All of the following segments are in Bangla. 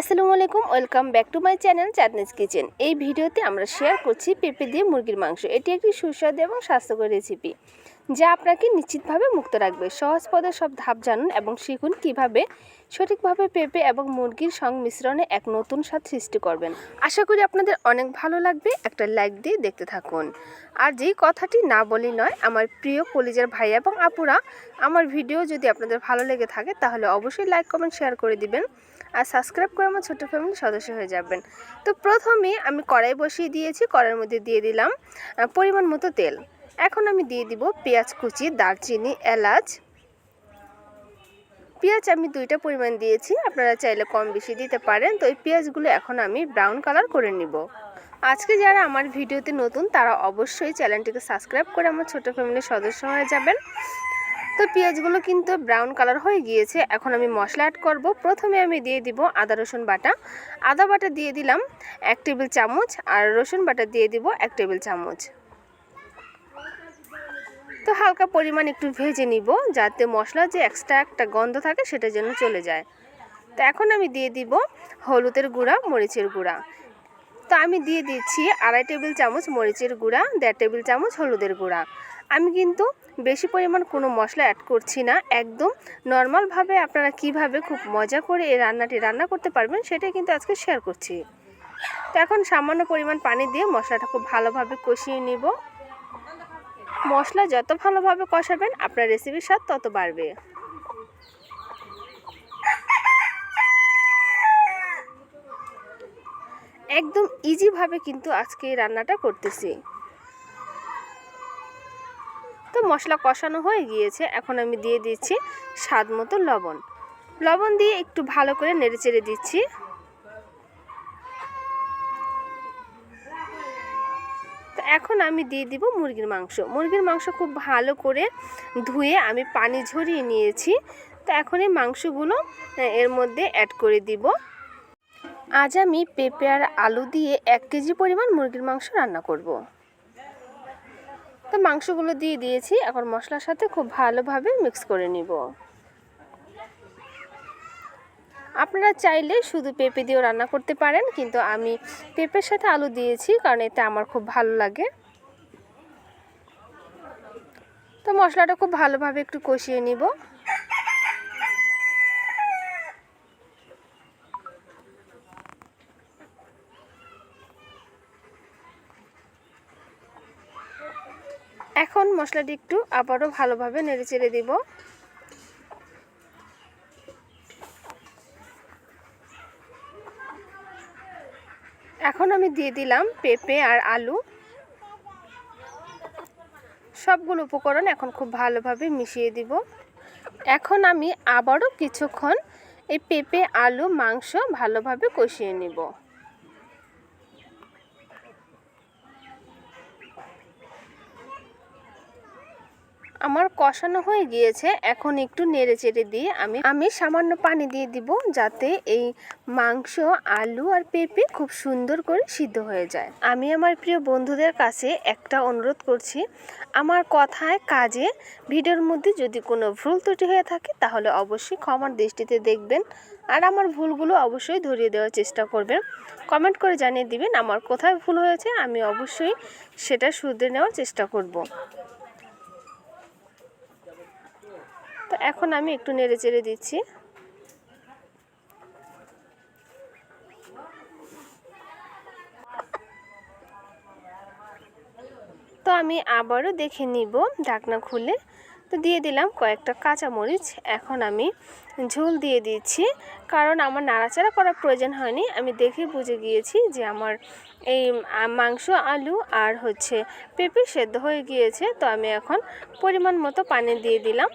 আসসালামু আলাইকুম, welcome back to my channel Chutneys kitchen. এই ভিডিওতে আমরা শেয়ার করছি পেঁপে দিয়ে মুরগির মাংস। এটি একটি সুস্বাদু এবং স্বাস্থ্যকর রেসিপি যা আপনাকে নিশ্চিতভাবে মুক্ত রাখবে। সহজ পদে সব ধাপ জানুন এবং শিখুন কীভাবে সঠিকভাবে পেঁপে এবং মুরগির সংমিশ্রণে এক নতুন স্বাদ সৃষ্টি করবেন। আশা করি আপনাদের অনেক ভালো লাগবে। একটা লাইক দিয়ে দেখতে থাকুন। আর যেই কথাটি না বলি নয়, আমার প্রিয় কলিজার ভাই এবং আপুরা, আমার ভিডিও যদি আপনাদের ভালো লেগে থাকে, তাহলে অবশ্যই লাইক, কমেন্ট, শেয়ার করে দিবেন। আর সাবস্ক্রাইব করে আমার ছোট্ট ফ্যামিলির সদস্য হয়ে যাবেন। তো প্রথমে আমি কড়াই বসিয়ে দিয়েছি, কড়াইয়ের মধ্যে দিয়ে দিলাম পরিমাণ মতো তেল। এখন আমি দিয়ে দিব পেঁয়াজ কুচি, দারচিনি, এলাচ। পেঁয়াজ আমি দুইটা পরিমাণ দিয়েছি, আপনারা চাইলে কম বেশি দিতে পারেন। তো এই পেঁয়াজগুলো এখন আমি ব্রাউন কালার করে নিব। আজকে যারা আমার ভিডিওতে নতুন, তারা অবশ্যই চ্যানেলটিকে সাবস্ক্রাইব করে আমার ছোট ফ্যামিলির সদস্য হয়ে যাবেন। তো পেঁয়াজগুলো কিন্তু ব্রাউন কালার হয়ে গিয়েছে। এখন আমি মশলা অ্যাড করব। প্রথমে আমি দিয়ে দিব আদা, রসুন বাটা। আদা বাটা দিয়ে দিলাম এক টেবিল চামচ আর রসুন বাটা দিয়ে দিব এক টেবিল চামচ। তো হালকা পরিমাণ একটু ভেজে নিব যাতে মশলা যে এক্সট্রা একটা গন্ধ থাকে সেটা যেন চলে যায়। তো এখন আমি দিয়ে দিব হলুদের গুঁড়া, মরিচের গুঁড়া। তো আমি দিয়ে দিচ্ছি আড়াই টেবিল চামচ মরিচের গুঁড়া, দেড় টেবিল চামচ হলুদের গুঁড়া। আমি কিন্তু বেশি পরিমাণ কোনো মশলা অ্যাড করছি না। একদম নর্মালভাবে আপনারা কীভাবে খুব মজা করে এই রান্নাটি রান্না করতে পারবেন সেটাই কিন্তু আজকে শেয়ার করছি। তো এখন সামান্য পরিমাণ পানি দিয়ে মশলাটা খুব ভালোভাবে কষিয়ে নিব। মশলা যত ভালোভাবে কষাবেন আপনার রেসিপির স্বাদ তত বাড়বে। একদম ইজিভাবে কিন্তু আজকে এই রান্নাটা করতেছি। তো মশলা কষানো হয়ে গিয়েছে। এখন আমি দিয়ে দিচ্ছি স্বাদ মতো লবণ। লবণ দিয়ে একটু ভালো করে নেড়ে চেড়ে দিচ্ছি। তো এখন আমি দিয়ে দিব মুরগির মাংস। মুরগির মাংস খুব ভালো করে ধুয়ে আমি পানি ঝরিয়ে নিয়েছি। তো এখন এই মাংসগুলো এর মধ্যে অ্যাড করে দিব। আজ আমি পেঁপে আর আলু দিয়ে এক কেজি পরিমাণ মুরগির মাংস রান্না করব। তো মাংসগুলো দিয়ে দিয়েছি। এখন মশলার সাথে খুব ভালোভাবে মিক্স করে নিব। আপনারা চাইলে শুধু পেঁপে দিয়েও রান্না করতে পারেন, কিন্তু আমি পেঁপের সাথে আলু দিয়েছি, কারণ এতে আমার খুব ভালো লাগে। তো মশলাটা খুব ভালোভাবে একটু কষিয়ে নিব। এখন মশলাটি একটু আবারও ভালোভাবে নেড়ে চেড়ে দিব। এখন আমি দিয়ে দিলাম পেঁপে আর আলু। সবগুলো উপকরণ এখন খুব ভালোভাবে মিশিয়ে দিব। এখন আমি আবারও কিছুক্ষণ এই পেঁপে, আলু, মাংস ভালোভাবে কষিয়ে নিব। আমার কষানো হয়ে গিয়েছে, এখন একটু নেড়ে চেড়ে দিয়ে আমি আমি সামান্য পানি দিয়ে দিব যাতে এই মাংস, আলু আর পেঁপে খুব সুন্দর করে সিদ্ধ হয়ে যায়। আমি আমার প্রিয় বন্ধুদের কাছে একটা অনুরোধ করছি, আমার কথায় কাজে ভিডিওর মধ্যে যদি কোনো ভুল ত্রুটি হয়ে থাকে তাহলে অবশ্যই ক্ষমার দৃষ্টিতে দেখবেন আর আমার ভুলগুলো অবশ্যই ধরিয়ে দেওয়ার চেষ্টা করবেন। কমেন্ট করে জানিয়ে দিবেন আমার কোথায় ভুল হয়েছে, আমি অবশ্যই সেটা শুধরে নেওয়ার চেষ্টা করব তো এখন আমি একটু নেড়ে চেড়ে দিচ্ছি। তো আমি আবারও দেখে নিব ঢাকনা খুলে। তো দিয়ে দিলাম কয়েকটা কাঁচামরিচ। এখন আমি ঝোল দিয়ে দিচ্ছি। কারণ আমার নাড়াচাড়া করার প্রয়োজন হয়নি। আমি দেখে বুঝে গিয়েছি যে আমার এই মাংস, আলু আর হচ্ছে পেঁপে সেদ্ধ হয়ে গিয়েছে। তো আমি এখন পরিমাণ মতো পানি দিয়ে দিলাম।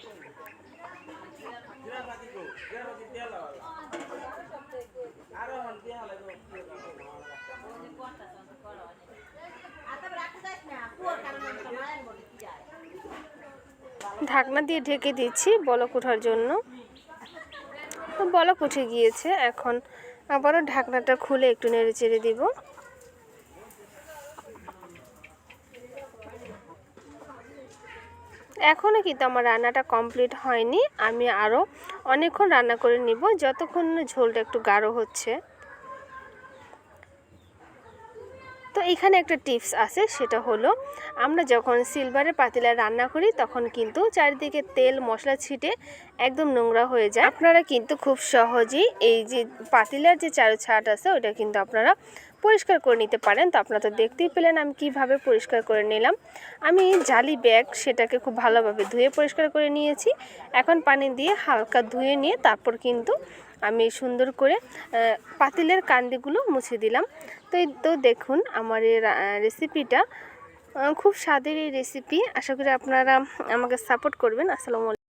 ঢাকনা দিয়ে ঢেকে দিচ্ছি বলক ওঠার জন্য। তো বলক উঠে গিয়েছে, এখন আবারও ঢাকনাটা খুলে একটু নেড়ে চেড়ে দিব। এখনও কিন্তু আমার রান্নাটা কমপ্লিট হয়নি, আমি আরও অনেকক্ষণ রান্না করে নিব, যতক্ষণ ঝোলটা একটু গাঢ় হচ্ছে। তো এখানে একটা টিপস আছে, সেটা হলো আমরা যখন সিলভারের পাতিলা রান্না করি, তখন কিন্তু চারিদিকে তেল, মশলা ছিটে একদম নোংরা হয়ে যায়। আপনারা কিন্তু খুব সহজেই এই যে পাতিলার যে চারু ছাট আছে, ওটা কিন্তু আপনারা পরিষ্কার করে নিতে পারেন। তো আপনারা তো দেখতেই পেলেন আমি কীভাবে পরিষ্কার করে নিলাম। আমি জালি ব্যাগ সেটাকে খুব ভালোভাবে ধুয়ে পরিষ্কার করে নিয়েছি। এখন পানি দিয়ে হালকা ধুয়ে নিয়ে তারপর কিন্তু আমি সুন্দর করে পাতিলের কান্দিগুলো মুছে দিলাম। তো এই তো দেখুন আমার এই রেসিপিটা খুব স্বাদের এই রেসিপি আশা করি আপনারা আমাকে সাপোর্ট করবেন। আসসালামু